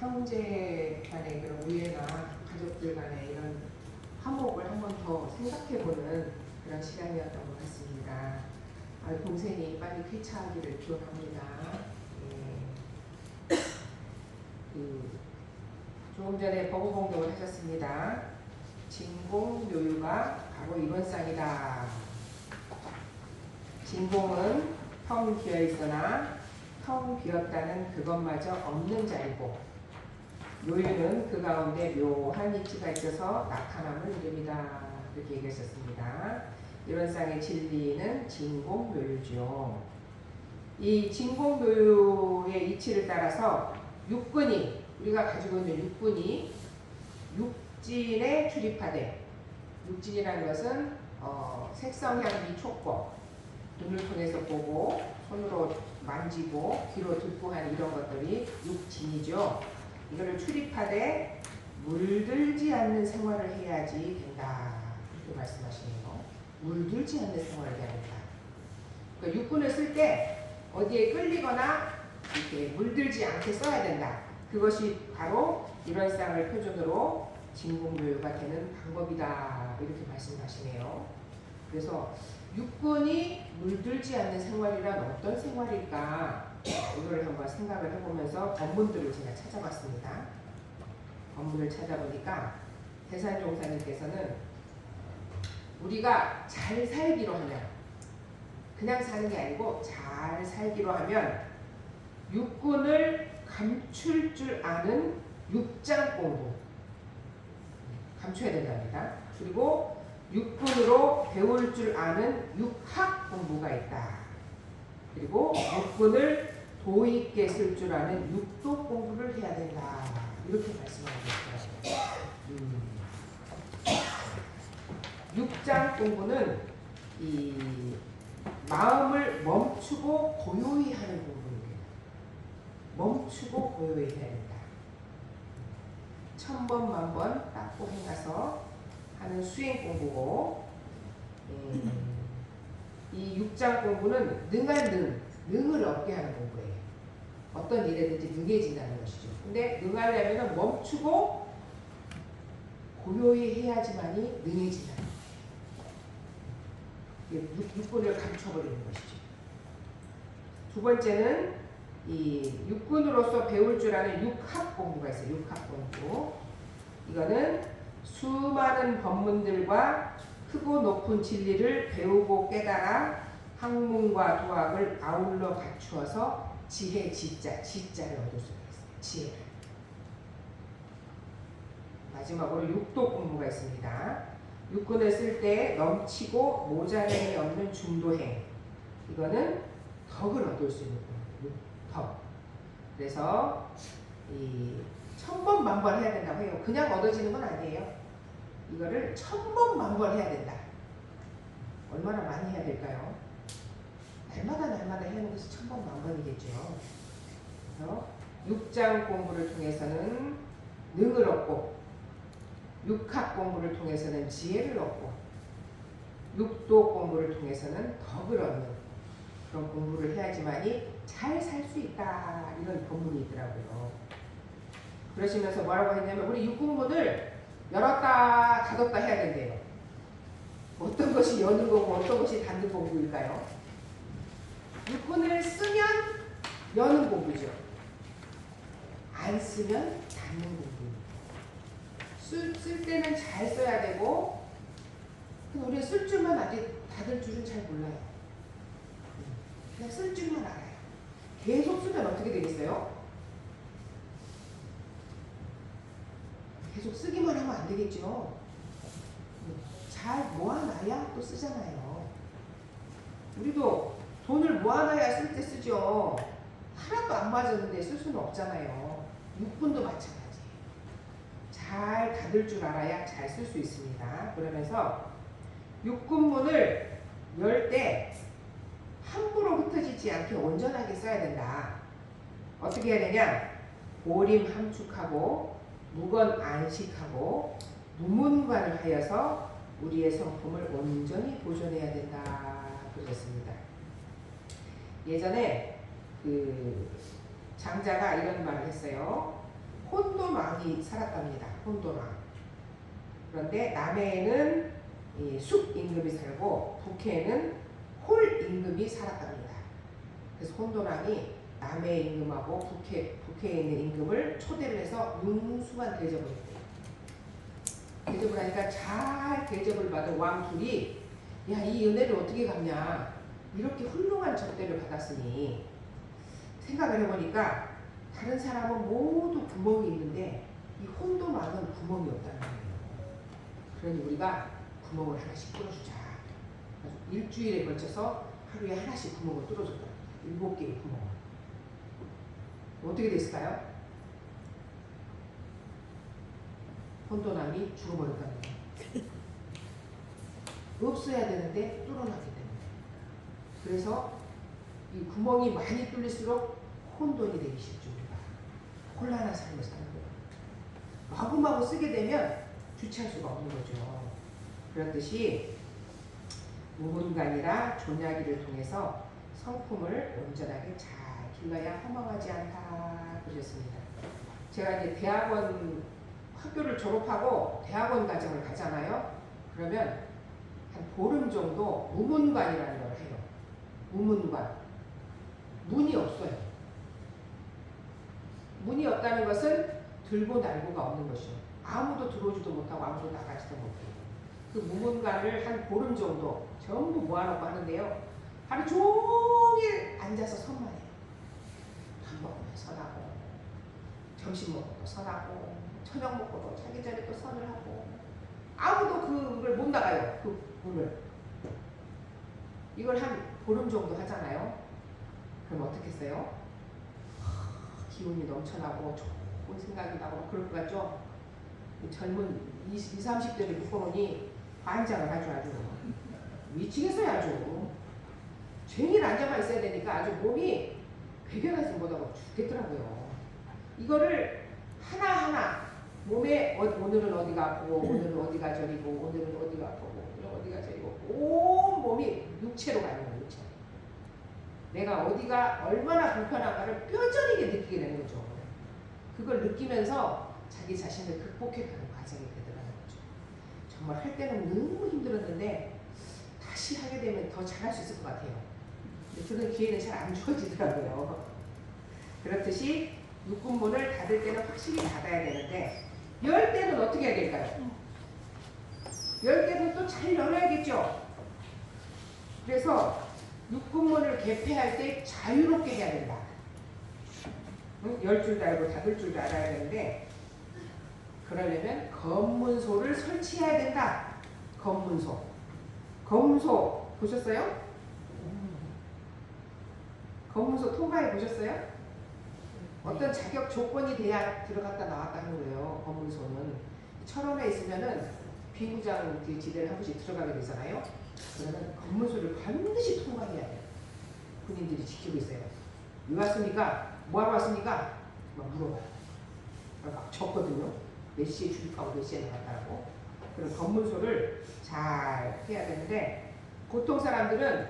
형제 간의 그런 우애나 가족들 간의 이런 화목을 한 번 더 생각해보는 그런 시간이었던 것 같습니다. 아, 동생이 빨리 쾌차하기를 기원합니다. 예. 그, 조금 전에 버구봉독을 하셨습니다. 진공묘유가 바로 이론상이다. 진공은 텅 비어 있으나 텅 비었다는 그것마저 없는 자이고 묘유는 그 가운데 묘한 이치가 있어서 나타남을 이릅니다. 이렇게 얘기하셨습니다. 이론상의 진리는 진공묘유죠. 이 진공묘유의 이치를 따라서 육근이 우리가 가지고 있는 육근이 육진에 출입하되 육진이라는 것은 어, 색성향기 촉법 눈을 통해서 보고 손으로 만지고 귀로 듣고 하는 이런 것들이 육진이죠. 이거를 출입하되 물들지 않는 생활을 해야지 된다. 이렇게 말씀하시네요. 물들지 않는 생활을 해야 된다. 그러니까 육군을 쓸 때 어디에 끌리거나 이렇게 물들지 않게 써야 된다. 그것이 바로 이런상을 표준으로 진공교육가 되는 방법이다. 이렇게 말씀하시네요. 그래서 육군이 물들지 않는 생활이란 어떤 생활일까? 이거를 한번 생각을 해보면서 본문들을 제가 찾아봤습니다. 본문을 찾아보니까 대산종사님께서는 우리가 잘 살기로 하면 그냥 사는 게 아니고 잘 살기로 하면 육군을 감출 줄 아는 육장 공부 감춰야 된답니다. 그리고 육군으로 배울 줄 아는 육학 공부가 있다. 그리고 육군을 도있게 쓸 줄 아는 육도 공부를 해야 된다. 이렇게 말씀하고 있어요. 음. 육장 공부는 이 마음을 멈추고 고요히 하는 공부입니다. 멈추고 고요히 해야 된다. 천 번 만 번 닦고 행가서 하는 수행 공부고 음, 이 육장 공부는 능한 능, 능을 얻게 하는 공부예요. 어떤 일에든지 능해진다는 것이죠. 근데 능하려면 멈추고 고요히 해야지만이 능해진다. 육- 육군을 감춰버리는 것이죠. 두 번째는 이 육군으로서 배울 줄 아는 육합 공부가 있어요. 육합 공부. 이거는 수많은 법문들과 크고 높은 진리를 배우고 깨달아 학문과 도학을 아울러 갖추어서 지혜 지자, 지자를 얻을 수가 있어요. 지혜를. 마지막으로 육도 공부가 있습니다. 육군을 쓸 때 넘치고 모자람이 없는 중도행. 이거는 덕을 얻을 수 있는 공부. 덕. 그래서 이 천번 만번 해야 된다고 해요. 그냥 얻어지는 건 아니에요. 이거를 천번 만번 해야 된다. 얼마나 많이 해야 될까요? 날마다 날마다 해는 것이 천번 만번이겠죠. 그래서 육장 공부를 통해서는 능을 얻고 육학 공부를 통해서는 지혜를 얻고 육도 공부를 통해서는 덕을 얻는 그런 공부를 해야지만이 잘 살 수 있다 이런 본문이 있더라고요. 그러시면서 뭐라고 했냐면 우리 육공문을 열었다 닫았다 해야 된대요. 어떤 것이 여는 거고 어떤 것이 닫는 공부일까요? 육군을 쓰면 여는 공부죠. 안 쓰면 닫는 공부입니다. 쓸, 쓸 때는 잘 써야 되고 근데 우리가 쓸 줄만 아직 닫을 줄은 잘 몰라요. 그냥 쓸 줄만 알아요. 계속 쓰면 어떻게 되겠어요? 계속 쓰기만 하면 안 되겠죠. 잘 모아놔야 또 쓰잖아요. 우리도 돈을 모아놔야 쓸 때 쓰죠. 하나도 안 맞았는데 쓸 수는 없잖아요. 육분도 마찬가지. 잘 닫을 줄 알아야 잘 쓸 수 있습니다. 그러면서 육군문을 열 때 함부로 흩어지지 않게 온전하게 써야 된다. 어떻게 해야 되냐? 오림 함축하고 무건 안식하고 무문관을 하여서 우리의 성품을 온전히 보존해야 된다. 그러셨습니다. 예전에 그 장자가 이런 말을 했어요. 혼돈왕이 살았답니다. 혼돈왕. 그런데 남해에는 이숲 임금이 살고 북해에는 홀 임금이 살았답니다. 그래서 혼돈왕이 남해 임금하고 북해 북해에 있는 임금을 초대를 해서 융숭한 대접을 했대요. 대접을 하니까 잘 대접을 받은 왕 둘이 야 이 은혜를 어떻게 갚냐 이렇게 훌륭한 접대를 받았으니 생각을 해보니까 다른 사람은 모두 구멍이 있는데 이 혼돈왕은 구멍이 없다는 거예요. 그러니 우리가 구멍을 하나씩 뚫어주자. 일주일에 걸쳐서 하루에 하나씩 구멍을 뚫어줬다. 일곱 개의 구멍을. 어떻게 됐을까요? 혼돈함이 죽어버렸다는 거예요. 없어야 되는데 뚫어놨기 때문에. 그래서 이 구멍이 많이 뚫릴수록 혼돈이 되기 쉽죠, 우리가. 혼란한 삶을 사는 거예요. 마구마구 쓰게 되면 주체할 수가 없는 거죠. 그렇듯이 무문관이라 존야기를 통해서 성품을 온전하게 잘 길러야 허망하지 않다 그러셨습니다. 제가 이제 대학원 학교를 졸업하고 대학원 과정을 가잖아요. 그러면 한 보름 정도 무문관이라는 걸. 무문관. 문이 없어요. 문이 없다는 것은 들고 날고가 없는 것이요. 아무도 들어오지도 못하고 아무도 나가지도 못해요. 그 무문관을 한 보름 정도 전부 모아놓고 하는데요. 하루 종일 앉아서 선만 해요. 밥 먹으면 선하고, 점심 먹고도 선하고, 저녁 먹고도 자기 전에 또 선을 하고, 아무도 그걸 못 나가요. 그 문을. 이걸 한 보름 정도 하잖아요. 그럼 어떻겠어요? 기운이 넘쳐나고 좋은 생각이 나고 그럴 것 같죠? 젊은 20, 30대를 묶어놓으니 환장을 아주 아주 미치겠어요 아주 종일 앉아만 있어야 되니까 아주 몸이 괴변하지 못하고 죽겠더라고요 이거를 하나하나 몸에 어, 오늘은 어디가 아프고 오늘은 어디가 저리고 오늘은 어디가 아프고 오늘은 어디가 저리고 온 몸이 육체로 가는 거예요 내가 어디가 얼마나 불편한가를 뼈저리게 느끼게 되는 거죠 그걸 느끼면서 자기 자신을 극복해가는 과정이 되더라는 거죠 정말 할 때는 너무 힘들었는데 다시 하게 되면 더 잘할 수 있을 것 같아요. 근데 그런 기회는 잘 안 주어지더라고요. 그렇듯이 육군문을 닫을 때는 확실히 닫아야 되는데 열 때는 어떻게 해야 될까요? 열 때는 또 잘 열어야겠죠. 그래서 육군문을 개폐할 때 자유롭게 해야 된다. 응? 열 줄도 알고 닫을 줄도 알아야 되는데 그러려면 검문소를 설치해야 된다. 검문소. 검문소 보셨어요? 검문소 통과해 보셨어요? 어떤 자격 조건이 돼야 들어갔다 나왔다 하는 거예요. 검문소는 철원에 있으면은 비무장 그 지대를 한 번씩 들어가게 되잖아요. 그러면 검문소를 반드시 통과해야 돼요. 군인들이 지키고 있어요. 왜 왔습니까? 뭐하러 왔습니까? 막 물어봐요. 막 적거든요. 몇 시에 출입하고 몇 시에 나갔다고. 그런 검문소를 잘 해야 되는데 보통 사람들은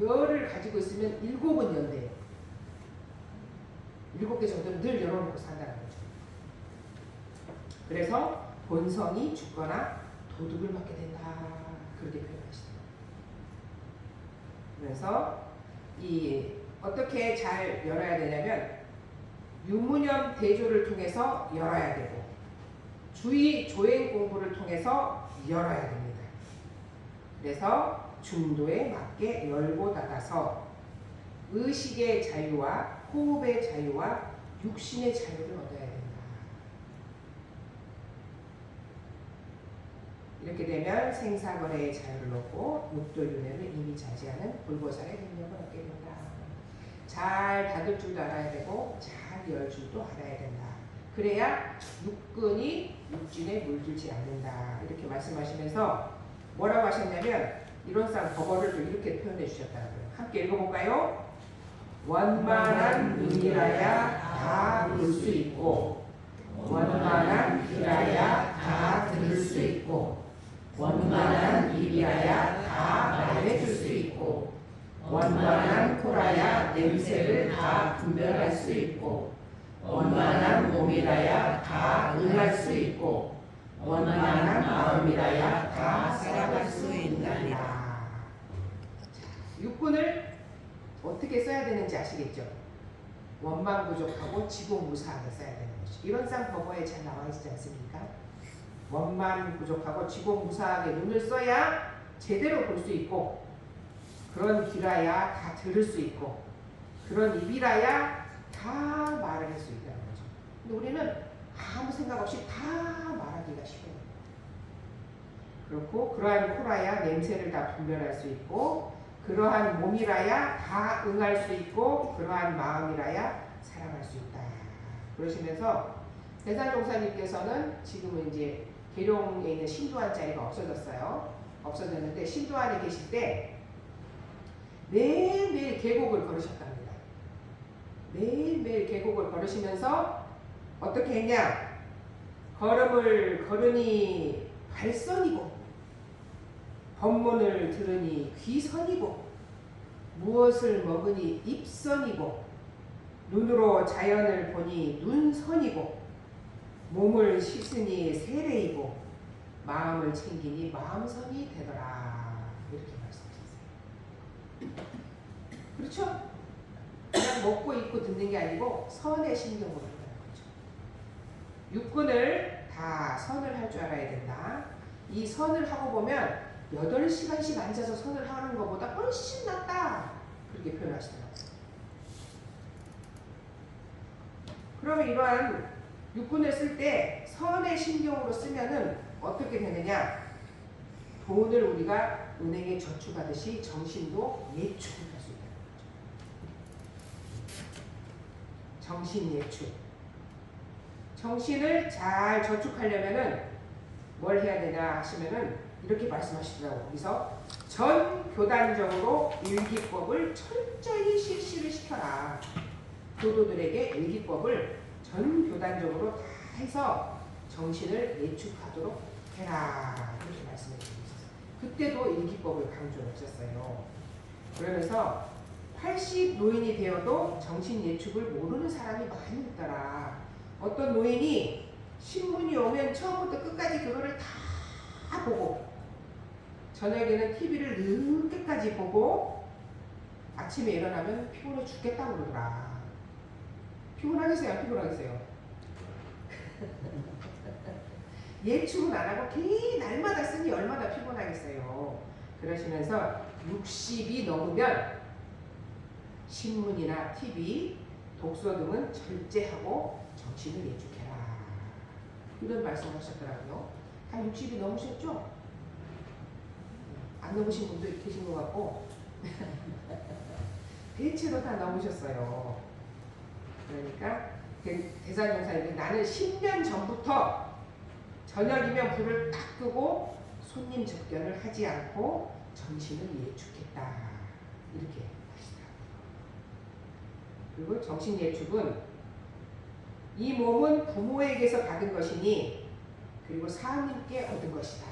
열을 가지고 있으면 일곱은 연대요. 일곱 개 정도는 늘 열어놓고 산다는 거죠. 그래서 본성이 죽거나 도둑을 맞게 된다. 그렇게 표현하시더라고요. 그래서 이 어떻게 잘 열어야 되냐면 유무념 대조를 통해서 열어야 되고 주의 조행 공부를 통해서 열어야 됩니다. 그래서 중도에 맞게 열고 닫아서 의식의 자유와 호흡의 자유와 육신의 자유를 얻어야 된다. 이렇게 되면 생사거래의 자유를 얻고 육도윤회를 이미 자제하는 불보살의 능력을 얻게 된다. 잘 닫을 줄도 알아야 되고 잘 열 줄도 알아야 된다. 그래야 육근이 육진에 물들지 않는다. 이렇게 말씀하시면서 뭐라고 하셨냐면 이론상 법어를 또 이렇게 표현해 주셨다고요. 함께 읽어볼까요? 원만한 눈이라야 다 볼 수 있고 원만한 귀라야 다 들을 수 있고 원만한 입이라야 다 말해줄 수 있고 원만한 코라야 냄새를 다 분별할 수 있고 원만한 몸이라야 다 응할 수 있고 원만한 마음이라야 다 살아갈 수 있나니라. 자, 육군을 어떻게 써야 되는지 아시겠죠? 원만 부족하고 지고 무사하게 써야 되는 거죠. 이런 상 법어에 잘 나와 있지 않습니까? 원만 부족하고 지고무사하게 눈을 써야 제대로 볼 수 있고 그런 귀라야 다 들을 수 있고 그런 입이라야 다 말을 할 수 있다는 거죠. 근데 우리는 아무 생각 없이 다 말하기가 쉬워요. 그렇고 그러한 코라야 냄새를 다 분별할 수 있고 그러한 몸이라야 다 응할 수 있고 그러한 마음이라야 사랑할 수 있다. 그러시면서 대산 종사님께서는 지금은 이제 계룡에 있는 신도한 자리가 없어졌어요. 없어졌는데 신도안에 계실 때 매일매일 계곡을 걸으셨답니다. 매일매일 계곡을 걸으시면서 어떻게 했냐? 걸음을 걸으니 발선이고 법문을 들으니 귀선이고 무엇을 먹으니 입선이고 눈으로 자연을 보니 눈선이고 몸을 씻으니 세례이고 마음을 챙기니 마음선이 되더라 이렇게 말씀하셨어요. 그렇죠? 그냥 먹고 입고 듣는 게 아니고 선의 신경으로 한다는 거죠. 육군을 다 선을 할 줄 알아야 된다. 이 선을 하고 보면 8시간씩 앉아서 선을 하는 것보다 훨씬 낫다. 그렇게 표현하시더라고요. 그러면 이러한 육군을 쓸 때 선의 신경으로 쓰면은 어떻게 되느냐? 돈을 우리가 은행에 저축하듯이 정신도 예축을 할수 거죠. 정신 예축. 정신을 잘 저축하려면은 뭘 해야 되냐 하시면은 이렇게 말씀하시더라고요. 거기서 전 교단적으로 일기법을 철저히 실시를 시켜라. 교도들에게 일기법을 전 교단적으로 다 해서 정신을 예축하도록 해라. 이렇게 말씀해 주고 있었어요. 그때도 일기법을 강조하셨어요. 그러면서 80 노인이 되어도 정신 예축을 모르는 사람이 많이 있더라. 어떤 노인이 신문이 오면 처음부터 끝까지 그거를 다 보고 저녁에는 TV를 늦게까지 보고 아침에 일어나면 피곤해 죽겠다고 그러더라. 피곤하겠어요? 안 피곤하겠어요? 예측은 안 하고 개 날마다 쓰니 얼마나 피곤하겠어요. 그러시면서 60이 넘으면 신문이나 TV, 독서 등은 절제하고 정신을 예축해라. 이런 말씀을 하셨더라고요. 다 60이 넘으셨죠? 안 넘으신 분도 계신 것 같고 대체로 다 넘으셨어요. 그러니까 대산용사님이 나는 10년 전부터 저녁이면 불을 딱 끄고 손님 접견을 하지 않고 정신을 예축했다. 이렇게 하시더라고요. 그리고 정신 예축은 이 몸은 부모에게서 받은 것이니 그리고 사님께 얻은 것이다.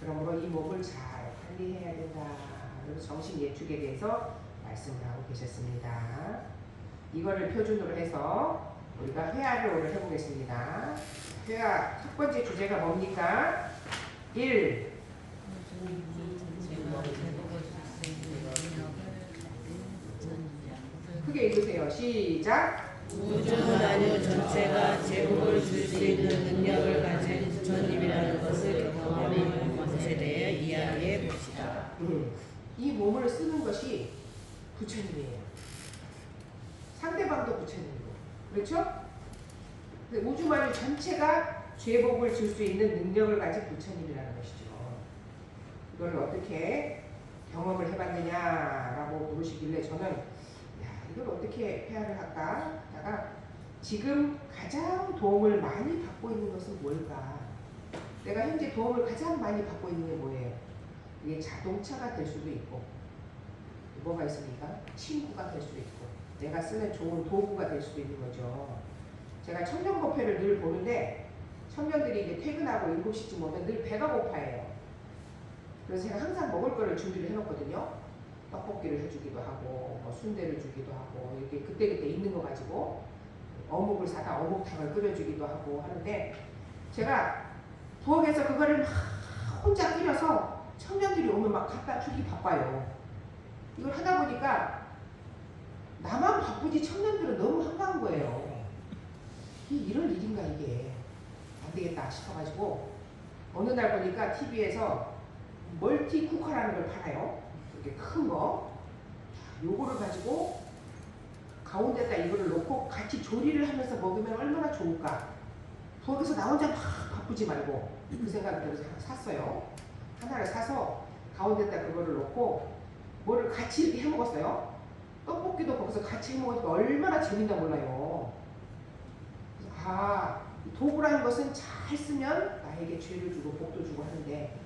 그러므로 이 몸을 잘 관리해야 된다. 그래서 정신 예축에 대해서 말씀을 하고 계셨습니다. 이거를 표준으로 해서 우리가 회화를 오늘 해보겠습니다. 회화 첫 번째 주제가 뭡니까? 1. 크게 읽으세요. 시작. 우주 만유 전체가 제국을 줄 수 있는 능력을 가진 부처님이라는 것을 경험하는 것에 대해 이야기해 봅시다. 음. 이 몸을 쓰는 것이 부처님이에요. 상대방도 부처님이고. 그렇죠? 근데 우주 만유 전체가 죄복을 줄 수 있는 능력을 가진 부처님이라는 것이죠. 이걸 어떻게 경험을 해봤느냐라고 물으시길래 저는 야 이걸 어떻게 회화를 할까 하다가 지금 가장 도움을 많이 받고 있는 것은 뭘까? 내가 현재 도움을 가장 많이 받고 있는 게 뭐예요? 이게 자동차가 될 수도 있고 뭐가 있습니까? 친구가 될 수도 있고 내가 쓰는 좋은 도구가 될 수도 있는 거죠. 제가 청년부페를 늘 보는데 청년들이 이제 퇴근하고 7시쯤 오면 늘 배가 고파해요. 그래서 제가 항상 먹을 거를 준비를 해놓거든요. 떡볶이를 해주기도 하고 뭐 순대를 주기도 하고 이렇게 그때그때 있는 거 가지고 어묵을 사다 어묵탕을 끓여주기도 하고 하는데 제가 부엌에서 그거를 막 혼자 끓여서 청년들이 오면 막 갖다 주기 바빠요. 이걸 하다 보니까 나만 바쁘지 청년들은 너무 한가한 거예요. 이 이럴 일인가 이게 안 되겠다 싶어가지고 어느 날 보니까 TV에서 멀티 쿠커라는 걸 팔아요. 이렇게 큰 거. 요거를 가지고 가운데다 이거를 놓고 같이 조리를 하면서 먹으면 얼마나 좋을까. 부엌에서 나 혼자 막 바쁘지 말고 그 생각이 들어서 샀어요. 하나를 사서 가운데다 그거를 놓고 뭐를 같이 이렇게 해 먹었어요. 떡볶이도 거기서 같이 해 먹으니까 얼마나 재밌나 몰라요. 아, 이 도구라는 것은 잘 쓰면 나에게 죄를 주고 복도 주고 하는데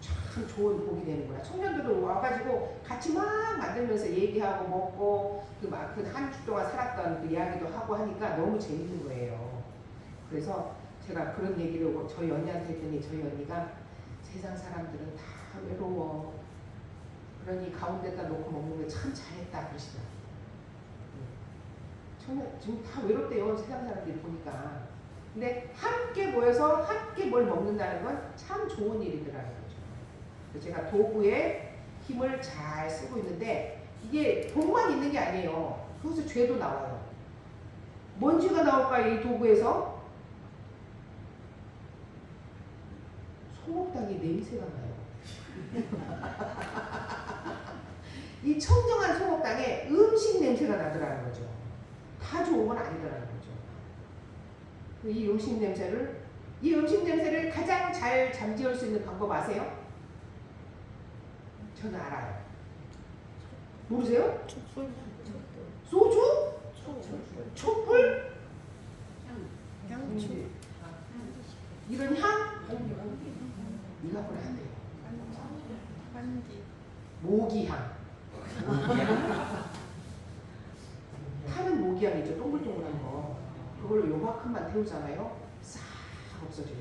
참 좋은 복이 되는구나. 청년들은 와가지고 같이 막 만들면서 얘기하고 먹고 그막그한 주 동안 살았던 그 이야기도 하고 하니까 너무 재밌는 거예요. 그래서 제가 그런 얘기를 저희 언니한테 했더니 저희 언니가 세상 사람들은 다 외로워. 그러니 가운데다 놓고 먹는 거참 잘했다 그러시더라고요. 음. 저는 지금 다 외롭대요 세상 사람들이 보니까. 근데 함께 모여서 함께 뭘 먹는다는 건 참 좋은 일이더라는 거죠. 제가 도구에 힘을 잘 쓰고 있는데 이게 돈만 있는 게 아니에요. 거기서 죄도 나와요. 뭔 죄가 나올까 이 도구에서? 소목당의 냄새가 나요. 이 청정한 소목당에 음식 냄새가 나더라는 거죠. 다 좋은 건 아니더라는 거죠. 이 음식 냄새를 이 음식 냄새를 가장 잘 잠재울 수 있는 방법 아세요? 저는 알아요. 모르세요? 소주? 촛불? 향초. 이런 향? 이거 하면 안 돼요. 모기향. 타는 모기향이죠. 동글동글한 거. 그걸로 요만큼만 태우잖아요. 싹 없어져요.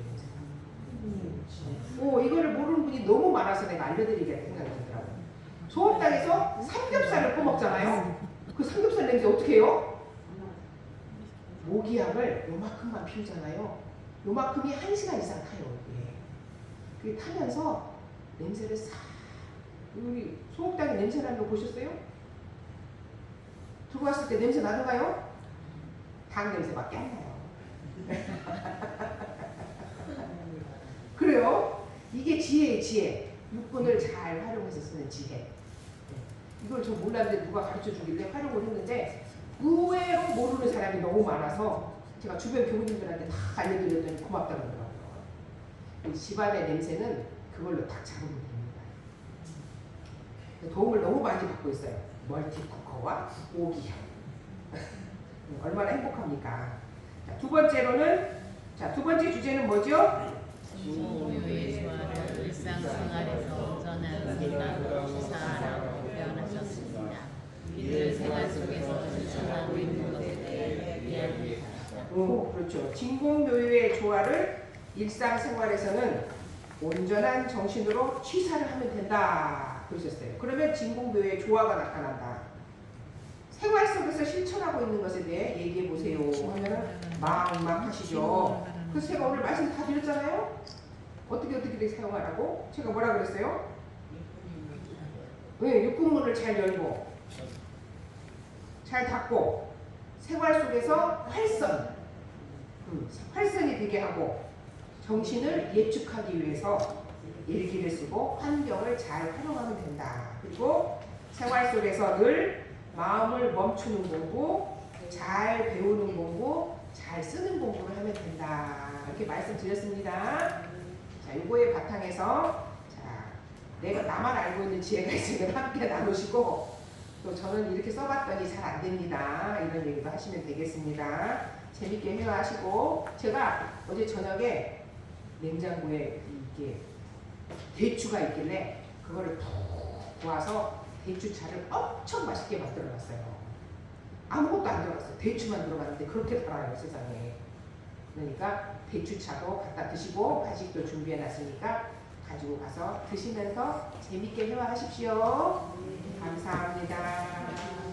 오, 이거를 모르는 분이 너무 많아서 내가 알려드리겠다 생각이 들더라고요. 소업당에서 삼겹살을 꺼먹잖아요. 그 삼겹살 냄새 어떻게 해요? 모기향을 요만큼만 피우잖아요. 요만큼이 한 시간 이상 타요. 그게 타면서 냄새를 싹 우리 소옥당에 냄새 나는 거 보셨어요? 들어왔을 때 냄새 나는가요? 닭 냄새밖에 안 나요. 그래요? 이게 지혜의 지혜. 육군을 잘 활용해서 쓰는 지혜. 네. 이걸 저 몰랐는데 누가 가르쳐 주길래 활용을 했는데 의외로 모르는 사람이 너무 많아서 제가 주변 교우님들한테 다 알려드렸더니 고맙다고 그러더라고요. 이 집안의 냄새는 그걸로 딱 잡으면 됩니다. 도움을 너무 많이 받고 있어요. 멀티쿠커와 오기향. 얼마나 행복합니까? 자, 두 번째로는 자, 두 번째 주제는 뭐죠? 중고요의 조화를 일상생활에서 온전한 생각으로 시사하라고 표현하셨습니다. 이들 생활 속에서 실천하고 있는 것에 대해 이야기합니다. 오, 그렇죠. 진공묘유의 조화를 일상생활에서는 온전한 정신으로 취사를 하면 된다. 그러셨어요. 그러면 진공묘유의 조화가 나타난다. 생활 속에서 실천하고 있는 것에 대해 얘기해 보세요. 하면은 막막 하시죠. 그래서 제가 오늘 말씀 다 드렸잖아요. 어떻게 어떻게 사용하라고? 제가 뭐라 그랬어요? 네, 육군문을 잘 열고 잘 닫고 생활 속에서 활선 음, 활선이 되게 하고 정신을 예축하기 위해서 일기를 쓰고 환경을 잘 활용하면 된다. 그리고 생활 속에서 늘 마음을 멈추는 공부, 잘 배우는 공부, 잘 쓰는 공부를 하면 된다. 이렇게 말씀드렸습니다. 자, 요거의 바탕에서 자, 내가 나만 알고 있는 지혜가 있으면 함께 나누시고 또 저는 이렇게 써봤더니 잘 안 됩니다. 이런 얘기도 하시면 되겠습니다. 재밌게 회화하시고 제가 어제 저녁에 냉장고에 이게 대추가 있길래 그거를 푹 구워서 대추차를 엄청 맛있게 만들어 놨어요. 아무것도 안 들어갔어요. 대추만 들어갔는데 그렇게 달아요 세상에. 그러니까 대추차도 갖다 드시고 간식도 준비해 놨으니까 가지고 가서 드시면서 재밌게 회화하십시오. 감사합니다.